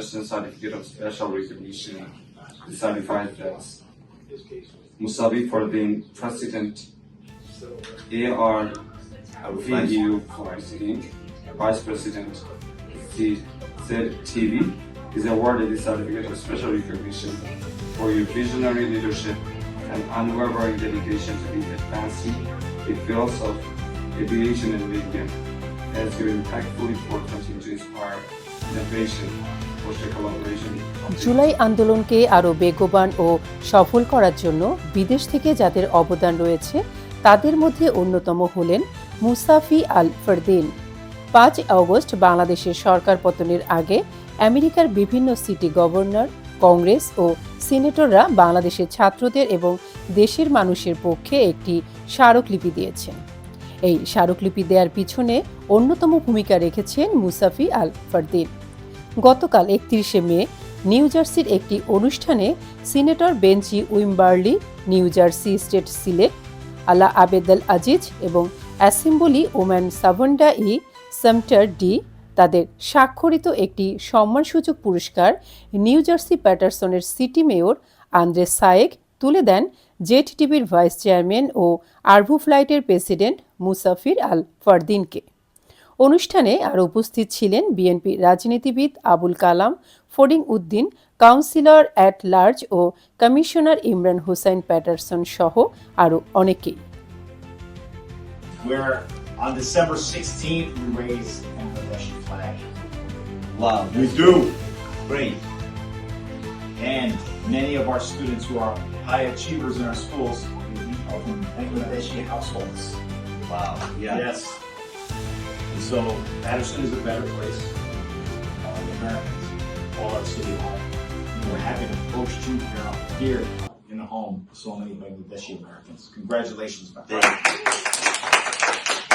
Patterson Certificate of Special Recognition certified as Musavi for being President AR VU Force Inc. Vice President ZTV is awarded the Certificate of Special Recognition for your visionary leadership and unwavering dedication to the advancing the fields of aviation and media as your impactful effort continue to inspire innovation. July আন্দোলনকে আরও বেগবান ও সফল করার জন্য বিদেশ থেকে যাদের অবদান রয়েছে, তাদের মধ্যে অন্যতম হলেন মুসাফি আল ফরদিন। পাঁচ আগস্ট বাংলাদেশের সরকার পতনের আগে আমেরিকার বিভিন্ন সিটি গভর্নর, কংগ্রেস ও সিনেটররা বাংলাদেশের ছাত্রদের এবং দেশের মানুষের পক্ষে একটি স্মারকলিপি দিয়েছেন। এই স্মারকলিপি দেওয়ার পিছনে অন্যতম ভূমিকা রেখেছেন মুসাফি আল ফরদিন। গতকাল একত্রিশে মে, নিউ জার্সির একটি অনুষ্ঠানে senator Benjie Wimberly, New Jersey state Sylhet Alaa Abdel Aziz এবং assembly woman Shavonda E Sumter D তাদের স্বাক্ষরিত একটি সম্মানসূচক পুরস্কার নিউ জার্সি প্যাটারসনের সিটি মেয়র আন্দ্রে সায়েক তুলে দেন জেট টিভির ভাইস চেয়ারম্যান ও আরভু ফ্লাইটের প্রেসিডেন্ট মুসাফির আল ফারদিনকে। অনুষ্ঠানে আরও উপস্থিত ছিলেন বিএনপি রাজনীতিবিদ আবুল কালাম ফডিং উদ্দিন কাউন্সিলর অ্যাট লার্জ ও কমিশনার ইমরান হোসাইন প্যাটারসন সহ আরও অনেকেই on December 16th we raise the Bangladeshi flag. Wow. We do. Great. And many of our students who are high achievers in our schools are from Bangladeshi households. Wow. Yeah. Yes. So Patterson is a better place. Uh, all the Americans, all our city home. And we're happy to host you here, here in the home of so many Bangladeshi Americans. Congratulations, my friend.